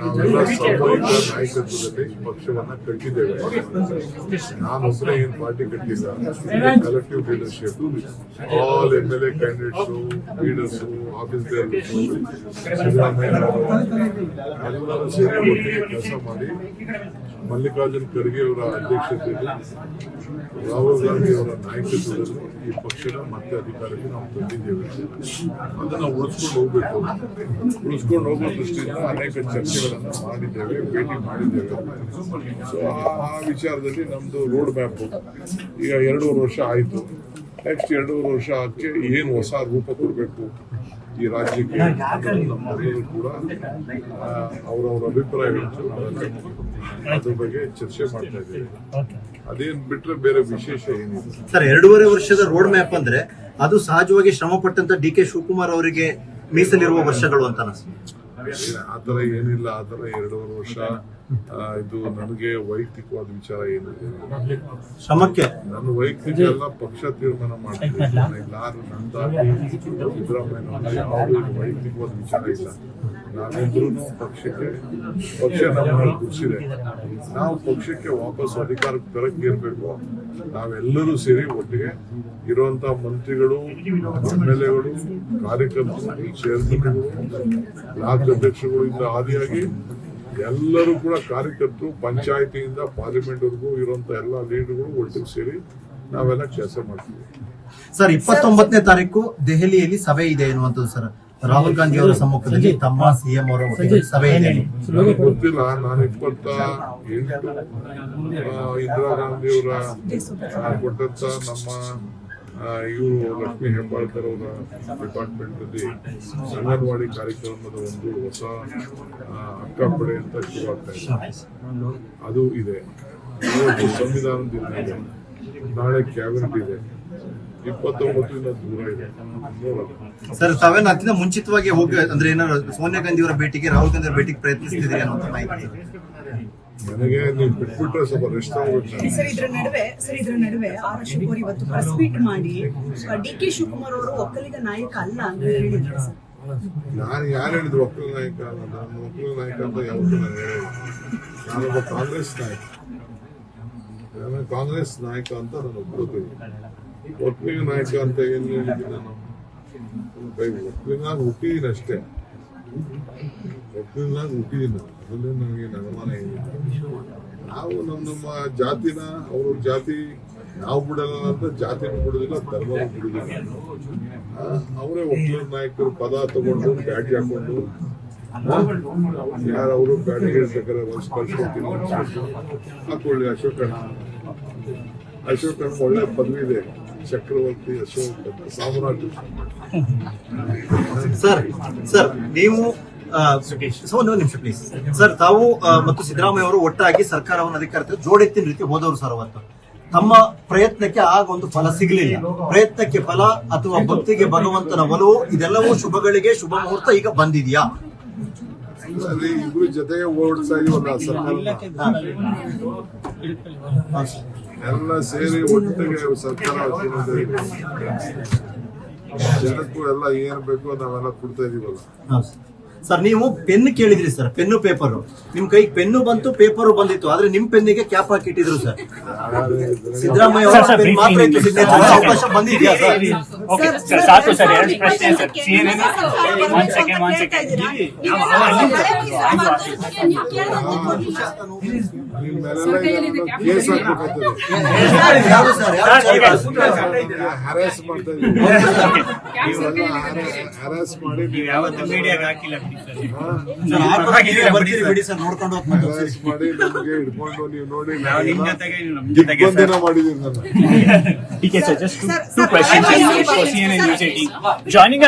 ನಾವೆಲ್ಲ ಸಾಮೂಹಿಕ ನಾಯಕತ್ವದಲ್ಲಿ ಪಕ್ಷವನ್ನ ಕಟ್ಟಿದ್ದೇವೆ ನಾನೊಬ್ಬರೇ ಏನ್ ಪಾರ್ಟಿ ಕಟ್ಟಿಲ್ಲ collective leadership all M L A candidates leaders office Siddaramaiah ಎಲ್ಲರೂ ಸೇರಿ ಒಟ್ಟಿಗೆ ಕೆಲಸ ಮಾಡಿ ಮಲ್ಲಿಕಾರ್ಜುನ್ ಖರ್ಗೆ ಅವರ ಅಧ್ಯಕ್ಷತೆಯಲ್ಲಿ ರಾಹುಲ್ ಗಾಂಧಿ ಅವರ ನಾಯಕತ್ವದಲ್ಲಿ ಈ ಪಕ್ಷದ ಮತ್ತೆ ಅಧಿಕಾರಕ್ಕೆ ನಾವು ತಂದಿದ್ದೇವೆ. ಅದನ್ನ ಉಳಿಸ್ಕೊಂಡು ಉಳಿಸ್ಕೊಂಡು ಹೋಗೋ ದೃಷ್ಟಿಯಿಂದ ಅನೇಕ ಚರ್ಚೆಗಳನ್ನು ಮಾಡಿದ್ದೇವೆ ಭೇಟಿ ಮಾಡಿದ್ದೇವೆ ಸೊ ಆ ವಿಚಾರದಲ್ಲಿ ನಮ್ದು ರೋಡ್ ಮ್ಯಾಪ್ ಈಗ ಎರಡೂವರೆ ವರ್ಷ ಆಯಿತು ನೆಕ್ಸ್ಟ್ ಎರಡೂವರೆ ವರ್ಷ ಆಕೆ ಏನು ಹೊಸ ರೂಪ ಕೊಡಬೇಕು ಈ ರಾಜ್ಯಕ್ಕೆ ಕೂಡ ಅವರವರ ನಾವೆಲ್ಲ ಅದ್ರ ಬಗ್ಗೆ ಚರ್ಚೆ ಮಾಡ್ತಾ ಇದ್ದೇವೆ ಅದೇನ್ ಬಿಟ್ರೆ ಬೇರೆ ವಿಶೇಷ ಏನಿದೆ ಸರ್ ಎರಡೂವರೆ ವರ್ಷದ ರೋಡ್ ಮ್ಯಾಪ್ ಅಂದ್ರೆ ಅದು ಸಹಜವಾಗಿ ಶ್ರಮ ಪಟ್ಟಂತ ಡಿ ಕೆ ಶಿವಕುಮಾರ್ ಅವರಿಗೆ ಮೀಸಲಿರುವ ವರ್ಷಗಳು ಅಂತ ಏನ್- ಆತರ ಏನಿಲ್ಲ ಆ ಥರ ಎರಡೂವರೆ ವರ್ಷ. ಆ, ಇದು ನನಗೆ ವೈಯಕ್ತಿಕವಾದ ವಿಚಾರ ಏನು? ಶ್ರಮಕ್ಕೆ. ನನ್ನ ವೈಯಕ್ತಿಕ ಎಲ್ಲ ಪಕ್ಷ ತೀರ್ಮಾನ ಮಾಡ್ತೀನಿ. ಯಾರು ನಂದಾಗಿ ಸಿದ್ದರಾಮಯ್ಯ ಯಾವುದು ವೈಯಕ್ತಿಕವಾದ ವಿಚಾರ ಇಲ್ಲ. ನಾವೆಲ್ಲರೂ ಪಕ್ಷಕ್ಕೆ ಪಕ್ಷ ನಮ್ಮನ್ನು ಗುರುಸಿದೆ ನಾವು ಪಕ್ಷಕ್ಕೆ ವಾಪಸ್ ಅಧಿಕಾರಕ್ಕೆ ತರಕ್ಕೆ ಇರಬೇಕು. ನಾವೆಲ್ಲರೂ ಸೇರಿ ಒಟ್ಟಿಗೆ ಇರುವಂತ ಮಂತ್ರಿಗಳು ಎಂ ಎಲ್ ಎಗಳು ಕಾರ್ಯಕರ್ತರು ಚೇರ್ಮನ್ಗಳು ರಾಜ್ಯಾಧ್ಯಕ್ಷಗಳು ಇಂದ ಆದಿಯಾಗಿ ಎಲ್ಲರೂ ಕೂಡ ಕಾರ್ಯಕರ್ತರು ಪಂಚಾಯತಿಯಿಂದ ಪಾರ್ಲಿಮೆಂಟ್ ವರೆಗೂ ಇರುವಂತ ಎಲ್ಲ ಲೀಡರ್ಗಳು ಒಟ್ಟಿಗೆ ಸೇರಿ ನಾವೆಲ್ಲ ಕೆಲಸ ಮಾಡ್ತೀವಿ. ಸರ್ ಇಪ್ಪತ್ತೊಂಬತ್ತನೇ ತಾರೀಕು ದೆಹಲಿಯಲ್ಲಿ ಸಭೆ ಇದೆ ಎನ್ನುವಂಥದ್ದು ಸರ್. ರಾಹುಲ್ ಗಾಂಧಿ ಅವರ ಸಮ್ಮುಖದಲ್ಲಿ ತಮ್ಮ ಸಿಎಂ ಅವರ ಸಭೆ ಇದೆ. ನನಗೆ ಗೊತ್ತಿಲ್ಲ ನಾನು ಇಪ್ಪತ್ತ ಎಂಟು ಇಂದಿರಾ ಗಾಂಧಿ ಅವರ ಕೊಟ್ಟಂತ ನಮ್ಮ ಇವರು ಲಕ್ಷ್ಮೀ ಹೆಬ್ಬಾಳ್ಕರ್ ಅವರ ಡಿಪಾರ್ಟ್ಮೆಂಟ್ ಅಲ್ಲಿ ಅಂಗನವಾಡಿ ಕಾರ್ಯಕ್ರಮದ ಒಂದು ಹೊಸ ಅಕ್ಕಪಡೆ ಅಕ್ಕ ಅಂತ ಶುರುವಾಗ್ತಾ ಇದೆ. ಅದು ಇದೆ. ಸಂವಿಧಾನ ದಿನ ಇದೆ. ನಾಳೆ ಕ್ಯಾಬಿನೆಟ್ ಇದೆ. ಇದೆ. ಸರ್ ತಾವೇನು ಅತ್ಯಂತ ಮುಂಚಿತವಾಗಿ ಹೋಗಿ, ಅಂದ್ರೆ ಏನಾದ್ರು ಸೋನಿಯಾ ಗಾಂಧಿ ಅವರ ಭೇಟಿಗೆ, ರಾಹುಲ್ ಗಾಂಧಿ ಅವರ ಭೇಟಿಗೆ ಪ್ರಯತ್ನಿಸ್ತಿದ್ದೀರಿ ಅನ್ನೋ ಮಾಹಿತಿ. ನನಗೆ ನೀವು ಬಿಟ್ಬಿಟ್ರೆ ಸ್ವಲ್ಪ ರೆಸ್ಟ್ ಆಗುತ್ತೆ ಸರ್ ಇದ್ರ ನಡುವೆ ಸರ್ ಇದ್ರ ನಡುವೆ ಆರ್ ಅಶೋಕ್ ಅವರು ಇವತ್ತು ಪ್ರೆಸ್ ಮೀಟ್ ಮಾಡಿ ಡಿ ಕೆ ಶಿವಕುಮಾರ್ ಅವರು ಒಕ್ಕಲಿಗ ನಾಯಕ ಅಲ್ಲ ಅಂತ ಹೇಳಿದ್ರು ಸರ್. ನಾನು ಯಾರು ಹೇಳಿದ್ರು ಒಕ್ಕಲ ನಾಯಕ ಅಲ್ಲ? ನಾನು ಒಕ್ಕಲ ನಾಯಕ ಅಂತ ಯಾವತ್ತೂ ನಾನು ಹೇಳಿಲ್ಲ ನಾನೊಬ್ಬ ಕಾಂಗ್ರೆಸ್ ನಾಯಕ. ನಾನು ಕಾಂಗ್ರೆಸ್ ನಾಯಕ ಅಂತ ನಾನು ಒಪ್ಕೋತೀನಿ. ಒಕ್ಕಲಿಗ ನಾಯಕ ಅಂತ ಏನು ಹೇಳಿದ್ದೀನಿ ನಾನು? ಒಕ್ಕಲಿಗ ಒಕ್ಕಲಿಗ ಹುಟ್ಟಿದ್ದೀನಿ ಅಷ್ಟೇ ನನಗೆ ಅನುಮಾನ ನಾವು ನಮ್ಮ ನಮ್ಮ ಜಾತಿನ, ಅವ್ರ ಜಾತಿ, ನಾವು ಬಿಡಲ್ಲ ಅಂತ ಜಾತಿನೂ ಬಿಡುದಿಲ್ಲ ಧರ್ಮ ಬಿಡುದಿಲ್ಲ. ಅವರೇ ಒಬ್ಬರು ನಾಯಕರು ಪದ ತಗೊಂಡು, ಬ್ಯಾಟಿ ಹಾಕೊಂಡು ಯಾರು ಅವರು ಬ್ಯಾಡ್ಜ್ ಹೇಳ್ಬೇಕಾರೆ ಒಂದ್ ಕಳ್ಸ್ಕೊಡ್ತೀನಿ ಹಾಕೊಳ್ಳಿ ಅಶೋಕ ಅಶೋಕ ಒಳ್ಳೆ ಪದವಿ ಇದೆ. ಚಕ್ರವರ್ತಿ ಅಶೋಕ ಸಾಮ್ರಾಜ್ಯ ಸರ್ ಸರ್, ನೀವು ಒಂದು ನಿಮಿಷ ಪ್ಲೀಸ್ ಸರ್ ತಾವು ಮತ್ತು ಸಿದ್ದರಾಮಯ್ಯ ಅವರು ಒಟ್ಟಾಗಿ ಸರ್ಕಾರವನ್ನು ಅಧಿಕಾರಕ್ಕೆ ಜೋಡೆತ್ತಿನ ರೀತಿ ಹೋದವರು ಸರ್ ಅವತ್ತು. ತಮ್ಮ ಪ್ರಯತ್ನಕ್ಕೆ ಆಗ ಒಂದು ಫಲ ಸಿಗಲಿಲ್ಲ. ಪ್ರಯತ್ನಕ್ಕೆ ಫಲ ಅಥವಾ ಭಕ್ತಿಗೆ ಭಗವಂತನ ಒಲವು ಇದೆಲ್ಲವೂ ಶುಭಗಳಿಗೆ ಶುಭ ಮುಹೂರ್ತ ಈಗ ಬಂದಿದೆಯಾ? ಇಬ್ರು ಜೊತೆಗೆ ಓಡಿಸ್ತಾ ಇದೀವಲ್ಲ ಸರ್ಕಾರ ಎಲ್ಲ ಸೇರಿ ಒಟ್ಟಿಗೆ ಸರ್ಕಾರ ಜನಕ್ಕೂ ಎಲ್ಲ ಏನ್ ಬೇಕೋ ನಾವೆಲ್ಲ ಕೊಡ್ತಾ ಇದೀವಲ್ಲ. ಸರ್. ನೀವು ಪೆನ್ ಕೇಳಿದ್ರಿ ಸರ್ ಪೆನ್ನು ಪೇಪರ್ ನಿಮ್ ಕೈಗೆ ಪೆನ್ನು ಬಂತು ಪೇಪರ್ ಬಂದಿತ್ತು ಆದ್ರೆ ನಿಮ್ ಪೆನ್ನಿಗೆ ಕ್ಯಾಪ್ ಹಾಕಿಟ್ಟಿದ್ರು ಸರ್ ಸಿದ್ದರಾಮಯ್ಯ ಅವರ ಮಾತ್ರ ಇತ್ತು. ಅವಕಾಶ ಬಂದಿದ್ಯಾ ಸರ್ ಓಕೆ ಸರ್ ಸಾಕು ಸರ್ ಎರಡು ಪ್ರಶ್ನೆ sir CNN one second one second ನಿಮ್ ಮೇಲೆಲ್ಲ ಕೇಸ್ ಹಾಕ್ಬೇಕಾಗ್ತದೆ ಯಾರು ಸರ್ ಹ್ಯಾರಾಸ್ ಮಾಡ್ತಾ ಹ್ಯಾರಾಸ್ ಮಾಡಿ ನೀವು ಯಾವತ್ತು ಮೀಡಿಯಾಗೆ ಹಾಕಿಲ್ಲ ಬಿಡಿ ಸರ್. ಸರ್, ಆಟೋದಲ್ಲಿ ಬರ್ತೀರಿ ಬಿಡಿ ಸರ್ ನೋಡ್ಕೊಂಡು ಮತ್ತೆ ಹೋಗ್ತೀರಿ. ಮಾಡಿ ನಮಗೆ ಹಿಡ್ಕೊಂಡು ನೀವು ನೋಡಿ ದಿಗ್ಬಂಧನ ಮಾಡಿದೀನಿ ನನ್ನ Okay, sir, just two, Sir, two sir, questions. sir, for sir, CNN sir, News 18. Joining us